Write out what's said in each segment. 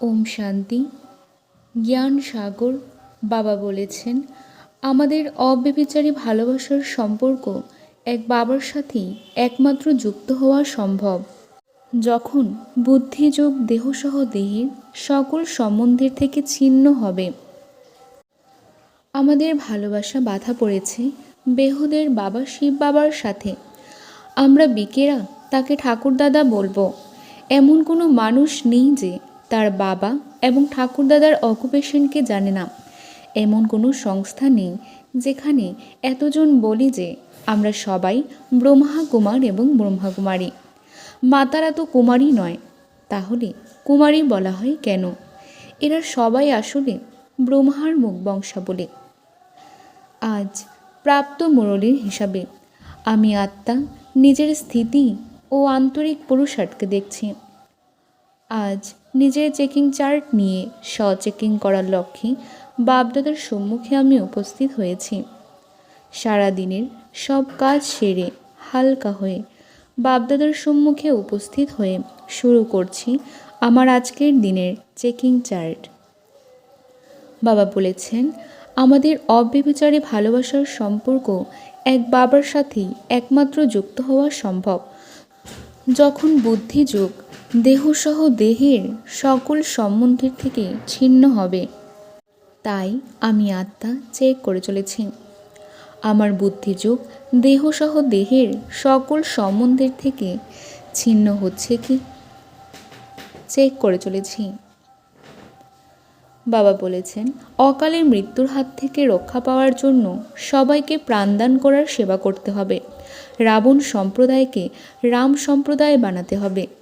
ওম শান্তি। জ্ঞান সাগর, বাবা বলেছেন, আমাদের অব্যভিচারী ভালোবাসার সম্পর্ক এক বাবার সাথেই একমাত্র যুক্ত হওয়া সম্ভব। যখন বুদ্ধিযোগ দেহসহ দেহের সকল সম্বন্ধের থেকে ছিন্ন হবে। আমাদের ভালোবাসা বাধা পড়েছে বেহুদের বাবা শিব বাবার সাথে। আমরা বিকেরা তাকে ঠাকুরদাদা বলব। এমন কোনো মানুষ নেই যে তার বাবা এবং ঠাকুরদাদার অকুপেশনকে জানে না। এমন কোনো সংস্থা নেই যেখানে এতজন বলি যে আমরা সবাই ব্রহ্মা কুমার এবং ব্রহ্মা কুমারী মাতারা তো কুমারী নয়। তাহলে কুমারী বলা হয় কেন? এরা সবাই আসলে ব্রহ্মার মুখ বংশাবলী আজ প্রাপ্ত মুরলীর হিসাবে আমি আত্মা নিজের স্থিতি ও আন্তরিক পুরুষার্থকে দেখছি। আজ নিজের চেকিং চার্ট নিয়ে স্ব চেকিং করার লক্ষ্যে বাপদাদার সম্মুখে আমি উপস্থিত হয়েছি। সারাদিনের সব কাজ সেরে হালকা হয়ে বাপদাদার সম্মুখে উপস্থিত হয়ে শুরু করছি আমার আজকের দিনের চেকিং চার্ট। বাবা বলেছেন, আমাদের অব্যভিচারে ভালোবাসার সম্পর্ক এক বাবার সাথেই একমাত্র যুক্ত হওয়া সম্ভব। যখন বুদ্ধিযোগ দেহসহ দেহের সকল সম্বন্ধের থেকে ছিন্ন হবে। তাই আমি আত্মা চেক করে চলেছি। আমার বুদ্ধিযোগ দেহসহ দেহের সকল সম্বন্ধের থেকে ছিন্ন হচ্ছে কি? চেক করে চলেছি। বাবা বলেছেন, অকালে মৃত্যুর হাত থেকে রক্ষা পাওয়ার জন্য সবাইকে প্রাণদান করার সেবা করতে হবে। রাবণ সম্প্রদায়কে রাম সম্প্রদায় বানাতে হবে।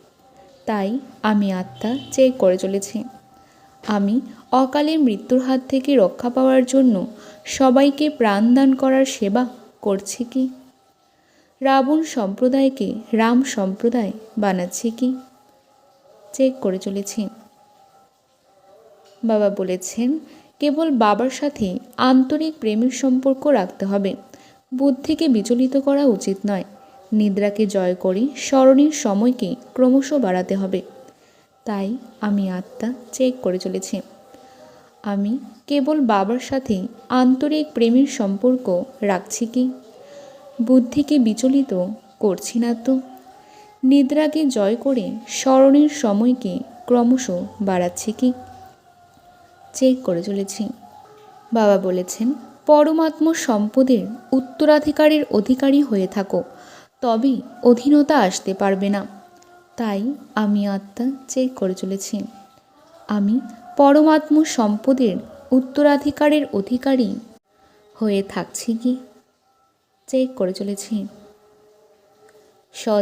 তাই আমি আত্মা চেক করে চলেছি। আমি অকালে মৃত্যুর হাত থেকে রক্ষা পাওয়ার জন্য সবাইকে প্রাণদান করার সেবা করছি কি? রাবণ সম্প্রদায়কে রাম সম্প্রদায় বানাচ্ছি কি? চেক করে চলেছি। বাবা বলেছেন, কেবল বাবার সাথে আন্তরিক প্রেমের সম্পর্ক রাখতে হবে। বুদ্ধিকে বিচলিত করা উচিত নয়। নিদ্রাকে জয় করে, স্মরণের সময়কে ক্রমশ বাড়াতে হবে। তাই আমি আত্মা চেক করে চলেছি। আমি কেবল বাবার সাথে আন্তরিক প্রেমের সম্পর্ক রাখছি কি? বুদ্ধিকে বিচলিত করছি না তো? নিদ্রাকে জয় করে স্মরণের সময়কে ক্রমশ বাড়াচ্ছি কি? চেক করে চলেছি। বাবা বলেছেন পরমাত্ম সম্পদের উত্তরাধিকারের অধিকারী হয়ে থাকো। তবেই অধীনতা আসতে পারবে না। তাই আমি আত্মা চেক করে চলেছি। আমি পরমাত্ম সম্পদের উত্তরাধিকারের অধিকারী হয়ে থাকছি কি? চেক করে চলেছি।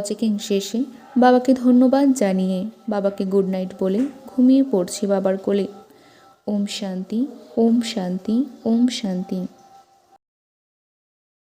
চেকিং শেষে বাবাকে ধন্যবাদ জানিয়ে বাবাকে গুড নাইট বলে ঘুমিয়ে পড়ছি বাবার কোলে। ওম শান্তি ওম শান্তি ওম শান্তি।